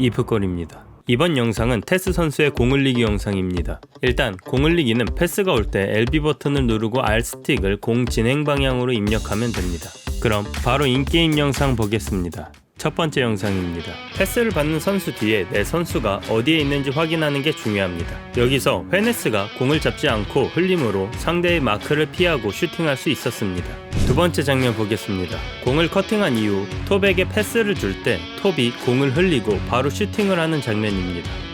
이프골입니다. 이번 영상은 테스 선수의 공 흘리기 영상입니다. 일단 공 흘리기는 패스가 올 때 LB 버튼을 누르고 R 스틱을 공 진행 방향으로 입력하면 됩니다. 그럼 바로 인게임 영상 보겠습니다. 첫 번째 영상입니다. 패스를 받는 선수 뒤에 내 선수가 어디에 있는지 확인하는 게 중요합니다. 여기서 헤네스가 공을 잡지 않고 흘림으로 상대의 마크를 피하고 슈팅할 수 있었습니다. 두 번째 장면 보겠습니다. 공을 커팅한 이후 톱에게 패스를 줄 때 톱이 공을 흘리고 바로 슈팅을 하는 장면입니다.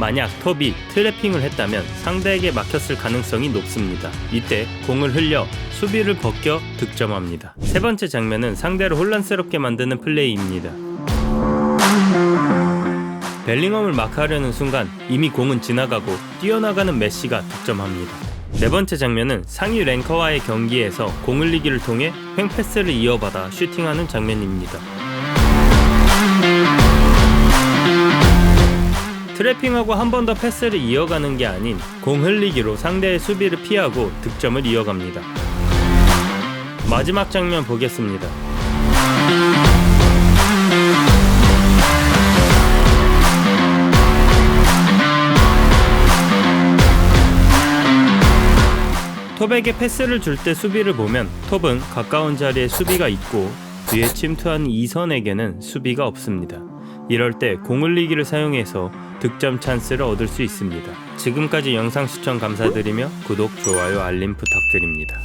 만약 톱이 트래핑을 했다면 상대에게 막혔을 가능성이 높습니다. 이때 공을 흘려 수비를 벗겨 득점합니다. 세 번째 장면은 상대를 혼란스럽게 만드는 플레이입니다. 벨링엄을 마크하려는 순간 이미 공은 지나가고 뛰어나가는 메시가 득점합니다. 네 번째 장면은 상위 랭커와의 경기에서 공 흘리기를 통해 횡패스를 이어받아 슈팅하는 장면입니다. 트래핑하고 한 번 더 패스를 이어가는 게 아닌 공 흘리기로 상대의 수비를 피하고 득점을 이어갑니다. 마지막 장면 보겠습니다. 톱에게 패스를 줄 때 수비를 보면 톱은 가까운 자리에 수비가 있고 뒤에 침투한 이선에게는 수비가 없습니다. 이럴 때 공흘리기를 사용해서 득점 찬스를 얻을 수 있습니다. 지금까지 영상 시청 감사드리며 구독, 좋아요, 알림 부탁드립니다.